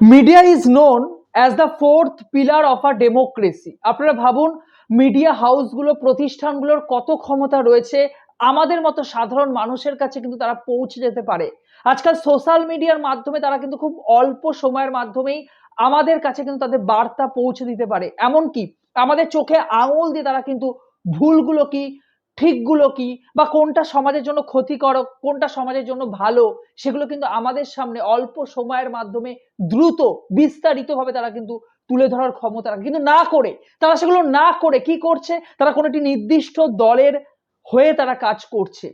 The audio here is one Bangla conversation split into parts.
Media is known as the fourth pillar of a democracy আপনারা ভাবুন মিডিয়া হাউসগুলো প্রতিষ্ঠানগুলোর কত ক্ষমতা রয়েছে, আমাদের মতো সাধারণ মানুষের কাছে কিন্তু তারা পৌঁছে যেতে পারে। আজকাল সোশ্যাল মিডিয়ার মাধ্যমে তারা কিন্তু খুব অল্প সময়ের মাধ্যমেই আমাদের কাছে কিন্তু তাদের বার্তা পৌঁছে দিতে পারে। এমনকি আমাদের চোখে আঙুল দিয়ে তারা কিন্তু ভুলগুলো কি ঠিকগুলো কি? বা কোনটা সমাজের জন্য ক্ষতিকারক কোনটা সমাজের জন্য ভালো? সেগুলো কিন্তু আমাদের সামনে অল্প সময়ের মাধ্যমে দ্রুত, বিস্তারিতভাবে তারা কিন্তু তুলে ধরার ক্ষমতা রাখে। কিন্তু না করে, তারা সেগুলো না করে কি করছে? তারা কোনো একটি নির্দিষ্ট দলের হয়ে তারা কাজ করছে।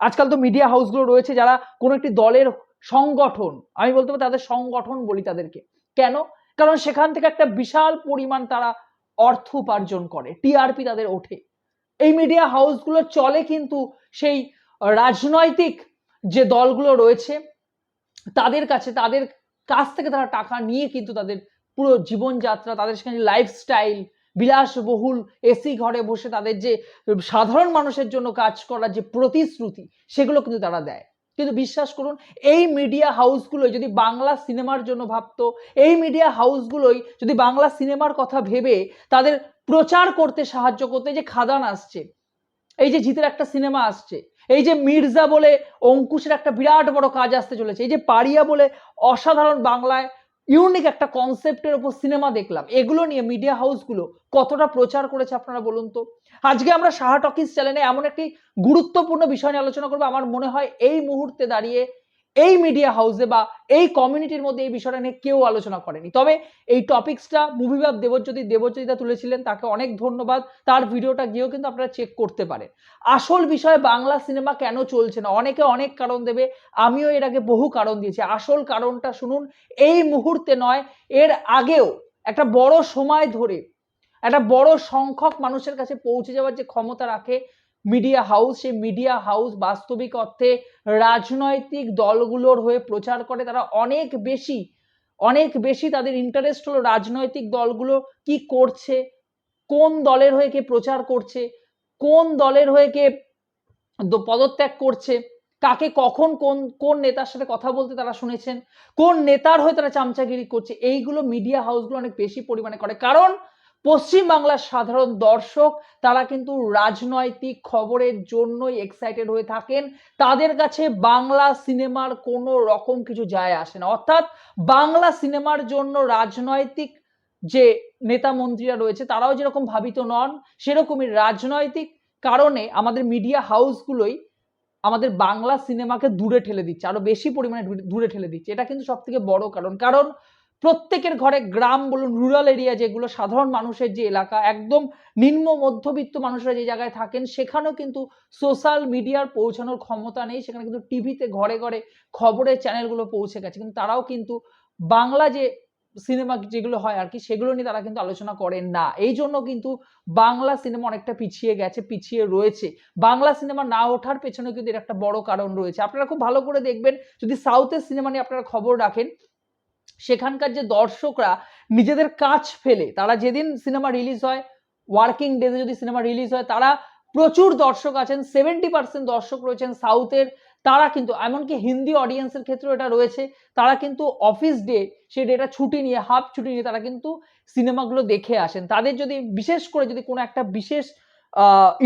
আজকাল তো মিডিয়া হাউসগুলো রয়েছে যারা কোনো একটি দলের সংগঠন, আমি বলতে পারি তাদের সংগঠন বলি তাদেরকে। কেন? কারণ সেখান থেকে একটা বিশাল পরিমাণ তারা অর্থ উপার্জন করে টিআরপি তাদের ওঠে। এই মিডিয়া হাউসগুলো চলে কিন্তু সেই রাজনৈতিক যে দলগুলো রয়েছে, তাদের কাছে, তাদের কাছ থেকে তারা টাকা নিয়ে কিন্তু তাদের পুরো জীবনযাত্রা, তাদের সেখানে লাইফস্টাইল বিলাসবহুল এসি ঘরে বসে তাদের যে সাধারণ মানুষের জন্য কাজ করার যে প্রতিশ্রুতি, সেগুলো কিন্তু তারা দেয়। কিন্তু বিশ্বাস করুন, এই মিডিয়া হাউসগুলোই যদি বাংলা সিনেমার জন্য ভাবতো, এই মিডিয়া হাউসগুলোই যদি বাংলা সিনেমার কথা ভেবে তাদের প্রচার করতে সাহায্য করতে যে খাদান আসছে, এই যে জিতের একটা সিনেমা আসছে, এই যে মির্জা বলে অঙ্কুশের একটা বিরাট বড় কাজ আসতে চলেছে, এই যে পারিয়া বলে অসাধারণ বাংলায় ইউনিক একটা কনসেপ্টের উপর সিনেমা দেখলাম। এগুলো নিয়ে মিডিয়া হাউসগুলো কতটা প্রচার করেছে আপনারা বলুন তো? আজকে আমরা সাহা টকিস চ্যানেলে এমন একটি গুরুত্বপূর্ণ বিষয় নিয়ে আলোচনা করব। আমার মনে হয় এই মুহূর্তে দাঁড়িয়ে এই মিডিয়া হাউসে বা এই কমিউনিটির মধ্যে এই বিষয়টা নিয়ে কেউ আলোচনা করেনি। তবে এই টপিক্সটা মুভিবাব দেবজ্যোতি দেবজ্যোতিদা তুলেছিলেন, তাকে অনেক ধন্যবাদ। তার ভিডিওটা গিয়েও কিন্তু আপনারা চেক করতে পারেন। আসল বিষয় বাংলা সিনেমা কেন চলছে না? অনেকে অনেক কারণ দেবে, আমিও এর আগে বহু কারণ দিয়েছি। আসল কারণটা শুনুন, এই মুহূর্তে নয়, এর আগেও একটা বড় সময় ধরে, একটা বড় সংখ্যক মানুষের কাছে পৌঁছে যাওয়ার যে ক্ষমতা রাখে মিডিয়া হাউস সেই মিডিয়া হাউস বাস্তবিক অর্থে রাজনৈতিক দলগুলোর হয়ে প্রচার করে। তারা অনেক বেশি অনেক বেশি তাদের ইন্টারেস্ট হলো রাজনৈতিক দলগুলো কি করছে, কোন দলের হয়ে কে প্রচার করছে, কোন দলের হয়ে কে পদত্যাগ করছে, কাকে কখন কোন কোন নেতার সাথে কথা বলতে তারা শুনেছেন, কোন নেতার হয়ে তারা চামচাগিরি করছে, এইগুলো মিডিয়া হাউসগুলো অনেক বেশি পরিমাণে করে। কারণ পশ্চিমবাংলার সাধারণ দর্শক, তারা কিন্তু রাজনৈতিক খবরের জন্যই এক্সাইটেড হয়ে থাকেন। তাদের কাছে বাংলা সিনেমার কোনো রকম কিছু যায় আসে না। অর্থাৎ বাংলা সিনেমার জন্য রাজনৈতিক যে নেতা মন্ত্রীরা রয়েছে, তারাও যেরকম ভাবিত নন, সেরকমই রাজনৈতিক কারণে আমাদের মিডিয়া হাউসগুলোই আমাদের বাংলা সিনেমাকে দূরে ঠেলে দিচ্ছে, আরও বেশি পরিমাণে দূরে- ঠেলে দিচ্ছে। এটা কিন্তু সব থেকে বড় কারণ। কারণ প্রত্যেকের ঘরে গ্রাম বলুন রুরাল এরিয়া যেগুলো সাধারণ মানুষের যে এলাকা, একদম নিম্ন মধ্যবিত্ত মানুষরা যে জায়গায় থাকেন, সেখানেও কিন্তু সোশ্যাল মিডিয়ার পৌঁছানোর ক্ষমতা নেই। সেখানে কিন্তু টিভিতে ঘরে ঘরে খবরের চ্যানেলগুলো পৌঁছে গেছে। কিন্তু তারাও কিন্তু বাংলা যে সিনেমা যেগুলো হয় আর কি, সেগুলো নিয়ে তারা কিন্তু আলোচনা করেন না। এই জন্য কিন্তু বাংলা সিনেমা অনেকটা পিছিয়ে গেছে, পিছিয়ে রয়েছে। বাংলা সিনেমা না ওঠার পেছনে কিন্তু এর একটা বড় কারণ রয়েছে। আপনারা খুব ভালো করে দেখবেন, যদি সাউথের সিনেমা নিয়ে আপনারা খবর রাখেন সেখানকার যে দর্শকরা নিজেদের কাজ ফেলে, তারা যেদিন সিনেমা রিলিজ হয় ওয়ার্কিং ডেজে যদি সিনেমা রিলিজ হয়, তারা প্রচুর দর্শক আছেন সেভেন্টি পার্সেন্ট দর্শক রয়েছেন সাউথের তারা কিন্তু, এমনকি হিন্দি অডিয়েন্সের ক্ষেত্রেও এটা রয়েছে, তারা কিন্তু অফিস ডে সেই ডেটা ছুটি নিয়ে হাফ ছুটি নিয়ে তারা কিন্তু সিনেমাগুলো দেখে আসেন। তাদের যদি, বিশেষ করে যদি কোনো একটা বিশেষ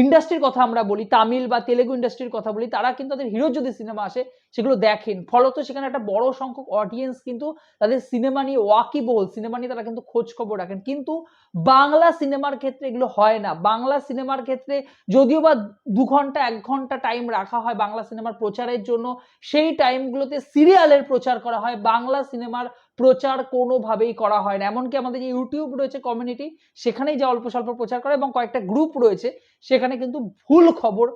ইন্ডাস্ট্রির কথা আমরা বলি, তামিল বা তেলেগু ইন্ডাস্ট্রির কথা বলি, তারা কিন্তু তাদের হিরো যদি সিনেমা আসে, সেগুলো দেখেন। ফলত সেখানে একটা বড় সংখ্যক অডিয়েন্স কিন্তু তাদের সিনেমা নিয়ে ওয়াকিবহল সিনেমা নিয়ে তারা কিন্তু খোঁজ খবর রাখেন। কিন্তু বাংলা সিনেমার ক্ষেত্রে এগুলো হয় না। বাংলা সিনেমার ক্ষেত্রে যদিও বা দু ঘণ্টা, এক ঘণ্টা টাইম রাখা হয় বাংলা সিনেমার প্রচারের জন্য, সেই টাইমগুলোতে সিরিয়ালের প্রচার করা হয়। বাংলা সিনেমার প্রচার কোনোভাবেই করা হয় না। এমনকি আমাদের যে ইউটিউব রয়েছে কমিউনিটি সেখানেই যে অল্প স্বল্প প্রচার করে এবং কয়েকটা গ্রুপ রয়েছে, সেখানে কিন্তু ভুল খবর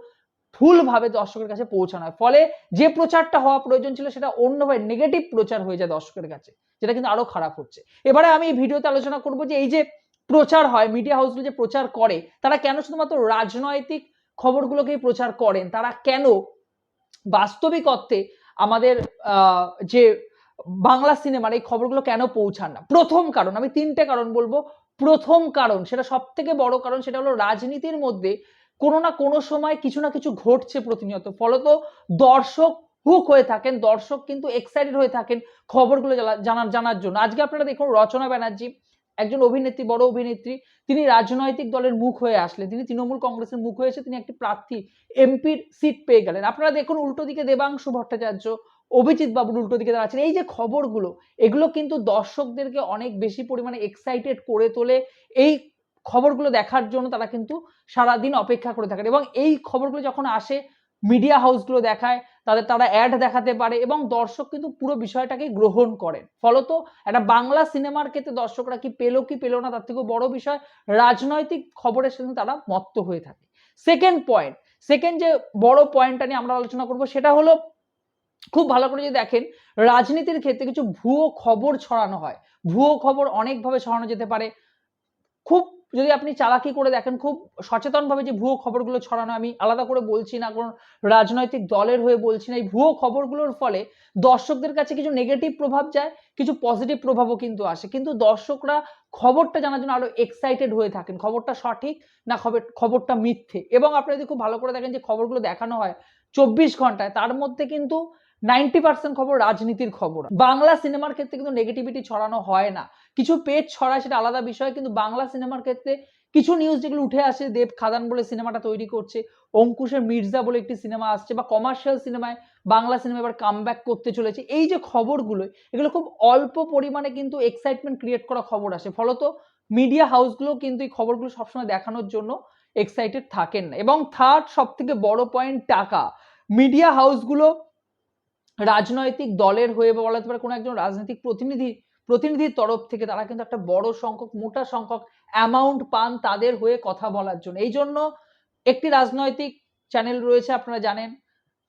ভুলভাবে দর্শকের কাছে পৌঁছানো হয়। ফলে যে প্রচারটা হওয়া প্রয়োজন ছিল, সেটা অন্যভাবে নেগেটিভ প্রচার হয়ে যায় দর্শকের কাছে, যেটা কিন্তু আরও খারাপ হচ্ছে। এবারে আমি এই ভিডিওতে আলোচনা করব যে এই যে প্রচার হয় মিডিয়া হাউসগুলো যে প্রচার করে, তারা কেন শুধুমাত্র রাজনৈতিক খবরগুলোকেই প্রচার করেন? তারা কেন? বাস্তবিক অর্থে আমাদের যে বাংলা সিনেমার এই খবরগুলো কেন পৌঁছান না? প্রথম কারণ, আমি তিনটে কারণ বলব। প্রথম কারণ, সেটা সব থেকে বড় কারণ, সেটা হলো রাজনীতির মধ্যে কোনো না কোনো সময় কিছু না কিছু ঘটছে প্রতিনিয়ত। ফলত দর্শক হুক হয়ে থাকেন, দর্শক কিন্তু এক্সাইটেড হয়ে থাকেন খবরগুলো জানা- জানার জানার জন্য। আজকে আপনারা দেখুন রচনা ব্যানার্জি, একজন অভিনেত্রী, বড় অভিনেত্রী, তিনি রাজনৈতিক দলের মুখ হয়ে আসলেন। তিনি তৃণমূল কংগ্রেসের মুখ হয়েছে, তিনি একটি প্রার্থী, এমপির সিট পেয়ে গেলেন। আপনারা দেখুন উল্টো দিকে দেবাংশু ভট্টাচার্য অভিজিৎ বাবুর উল্টো দিকে দাঁড়াচ্ছেন। এই যে খবরগুলো, এগুলো কিন্তু দর্শকদেরকে অনেক বেশি পরিমাণে এক্সাইটেড করে তোলে। এই খবরগুলো দেখার জন্য তারা কিন্তু সারাদিন অপেক্ষা করে থাকেন এবং এই খবরগুলো যখন আসে মিডিয়া হাউসগুলো দেখায়, তাদের তারা অ্যাড দেখাতে পারে এবং দর্শক কিন্তু পুরো বিষয়টাকে গ্রহণ করেন। ফলত একটা বাংলা সিনেমার ক্ষেত্রে দর্শকরা কি পেল কি পেল না, তার থেকেও বড় বিষয়, রাজনৈতিক খবরের সাথে তারা মত্ত হয়ে থাকে। সেকেন্ড পয়েন্ট সেকেন্ড যে বড় পয়েন্টটা নিয়ে আমরা আলোচনা করব, সেটা হলো খুব ভালো করে যদি দেখেন, রাজনীতির ক্ষেত্রে কিছু ভুয়ো খবর ছড়ানো হয়। ভুয়ো খবর অনেকভাবে ছড়ানো যেতে পারে। খুব যদি আপনি চালাকি করে দেখেন, খুব সচেতনভাবে যে ভুয়ো খবরগুলো ছড়ানো, আমি আলাদা করে বলছি না, কোন রাজনৈতিক দলের হয়ে বলছি না, এই ভুয়ো খবরগুলোর ফলে দর্শকদের কাছে কিছু নেগেটিভ প্রভাব যায়, কিছু পজিটিভ প্রভাবও কিন্তু আসে। কিন্তু দর্শকরা খবরটা জানার জন্য আরও এক্সাইটেড হয়ে থাকেন, খবরটা সঠিক না খবর খবরটা মিথ্যে। এবং আপনি যদি খুব ভালো করে দেখেন যে খবরগুলো দেখানো হয় চব্বিশ ঘন্টায়, তার মধ্যে কিন্তু নাইনটি পার্সেন্ট খবর রাজনীতির খবর। বাংলা সিনেমার ক্ষেত্রে কিন্তু নেগেটিভিটি ছড়ানো হয় না। কিছু পেজ ছড়ায় সেটা আলাদা বিষয়, কিন্তু বাংলা সিনেমার ক্ষেত্রে কিছু নিউজ যেগুলো উঠে আসে, দেব খাদান বলে সিনেমাটা তৈরি করছে অঙ্কুশের মির্জা বলে একটি সিনেমা আসছে, বা কমার্শিয়াল সিনেমায় বাংলা সিনেমা এবার কাম করতে চলেছে। এই যে খবরগুলো, এগুলো খুব অল্প পরিমাণে কিন্তু এক্সাইটমেন্ট ক্রিয়েট করা খবর আসে। ফলত মিডিয়া হাউসগুলো কিন্তু এই খবরগুলো সবসময় দেখানোর জন্য এক্সাইটেড থাকেন না। এবং থার্ড সব থেকে বড় পয়েন্ট টাকা। মিডিয়া হাউসগুলো রাজনৈতিক দলের হয়ে বা বলা যেতে পারে কোনো একজন রাজনৈতিক প্রতিনিধি, প্রতিনিধির তরফ থেকে তারা কিন্তু একটা বড় সংখ্যক, মোটা সংখ্যক অ্যামাউন্ট পান তাদের হয়ে কথা বলার জন্য। এই জন্য একটি রাজনৈতিক চ্যানেল রয়েছে, আপনারা জানেন।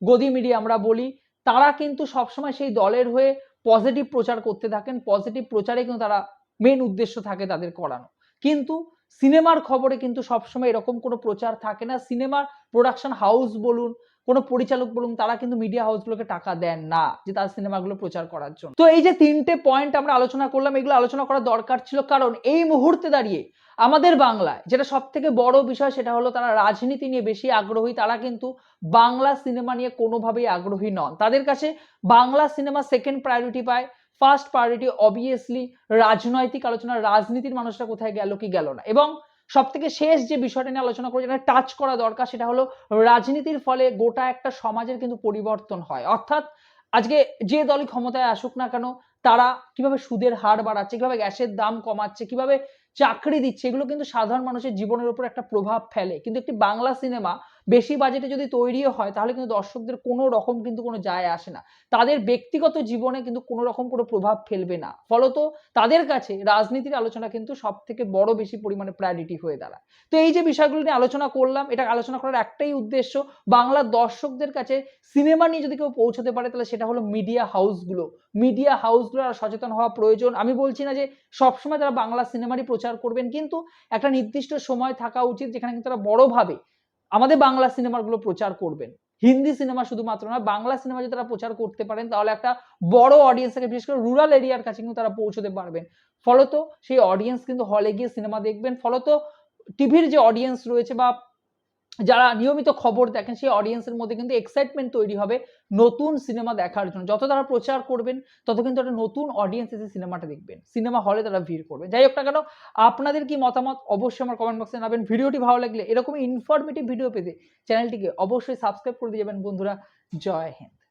গদি মিডিয়া আমরা বলি। তারা কিন্তু সবসময় সেই দলের হয়ে পজিটিভ প্রচার করতে থাকেন পজিটিভ প্রচারে কিন্তু তারা মেন উদ্দেশ্য থাকে তাদের করানো। কিন্তু সিনেমার খবরে কিন্তু সবসময় এরকম কোনো প্রচার থাকে না। সিনেমার প্রোডাকশন হাউস বলুন কোনো পরিচালক বলুন, তারা কিন্তু মিডিয়া হাউসগুলোকে টাকা দেন না যে তার সিনেমাগুলো প্রচার করার জন্য। তো এই যে তিনটে পয়েন্ট আমরা আলোচনা করলাম, এগুলো আলোচনা করা দরকার ছিল কারণ এই মুহূর্তে দাঁড়িয়ে আমাদের বাংলায় যেটা সব থেকে বড় বিষয় সেটা হলো তারা রাজনীতি নিয়ে বেশি আগ্রহী, তারা কিন্তু বাংলা সিনেমা নিয়ে কোনোভাবেই আগ্রহী নন। তাদের কাছে বাংলা সিনেমা সেকেন্ড প্রায়োরিটি পায় ফার্স্ট প্রায়োরিটি অবভিয়াসলি রাজনৈতিক আলোচনা, রাজনীতির মানুষরা কোথায় গেল কি গেল না। এবং সব থেকে শেষ যে বিষয়টা নিয়ে আলোচনা করে যেটা টাচ করা দরকার, সেটা হলো রাজনীতির ফলে গোটা একটা সমাজের কিন্তু পরিবর্তন হয়। অর্থাৎ আজকে যে দলই ক্ষমতায় আসুক না কেন, তারা কীভাবে সুদের হার বাড়াচ্ছে, কীভাবে গ্যাসের দাম কমাচ্ছে, কীভাবে চাকরি দিচ্ছে, এগুলো কিন্তু সাধারণ মানুষের জীবনের উপর একটা প্রভাব ফেলে। কিন্তু একটি বাংলা সিনেমা বেশি বাজেটে যদি তৈরিও হয়, তাহলে কিন্তু দর্শকদের কোনো রকম কিন্তু কোনো যায় আসে না। তাদের ব্যক্তিগত জীবনে কিন্তু কোনো রকম কোনো প্রভাব ফেলবে না। ফলত তাদের কাছে রাজনীতির আলোচনা কিন্তু সব থেকে বড় বেশি পরিমাণে প্রায়োরিটি হয়ে দাঁড়ায়। তো এই যে বিষয়গুলো নিয়ে আলোচনা করলাম, এটা আলোচনা করার একটাই উদ্দেশ্য বাংলার দর্শকদের কাছে সিনেমা নিয়ে যদি কেউ পৌঁছতে পারে, তাহলে সেটা হলো মিডিয়া হাউসগুলো মিডিয়া হাউসগুলো আর সচেতন হওয়া প্রয়োজন। আমি বলছি না যে সবসময় তারা বাংলা সিনেমারই প্রচার করবেন, কিন্তু একটা নির্দিষ্ট সময় থাকা উচিত, যেখানে কিন্তু তারা বড়ভাবে আমাদের বাংলা সিনেমাগুলো প্রচার করবেন। হিন্দি সিনেমা শুধুমাত্র না বাংলা সিনেমা যদি তারা প্রচার করতে পারেন, তাহলে একটা বড় অডিয়েন্স থেকে, বিশেষ করে রুরাল এরিয়ার কাছে কিন্তু তারা পৌঁছতে পারবেন। ফলত সেই অডিয়েন্স কিন্তু হলে গিয়ে সিনেমা দেখবেন, ফলত টিভির যে অডিয়েন্স রয়েছে বা যারা নিয়মিত খবর দেখেন, সেই অডিয়েন্সের মধ্যে কিন্তু এক্সাইটমেন্ট তৈরি হবে নতুন সিনেমা দেখার জন্য। যত তারা প্রচার করবেন, তত কিন্তু একটা নতুন অডিয়েন্স এসে সিনেমাটা দেখবেন। সিনেমা হলে তারা ভিড় করবে। যাই হোক না কেন, আপনাদের কি মতামত অবশ্যই আমার কমেন্ট বক্সে জানাবেন। ভিডিওটি ভালো লাগলে এরকম ইনফরমেটিভ ভিডিও পেতে চ্যানেলটিকে অবশ্যই সাবস্ক্রাইব করে দিয়ে যাবেন বন্ধুরা। জয় হিন্দ।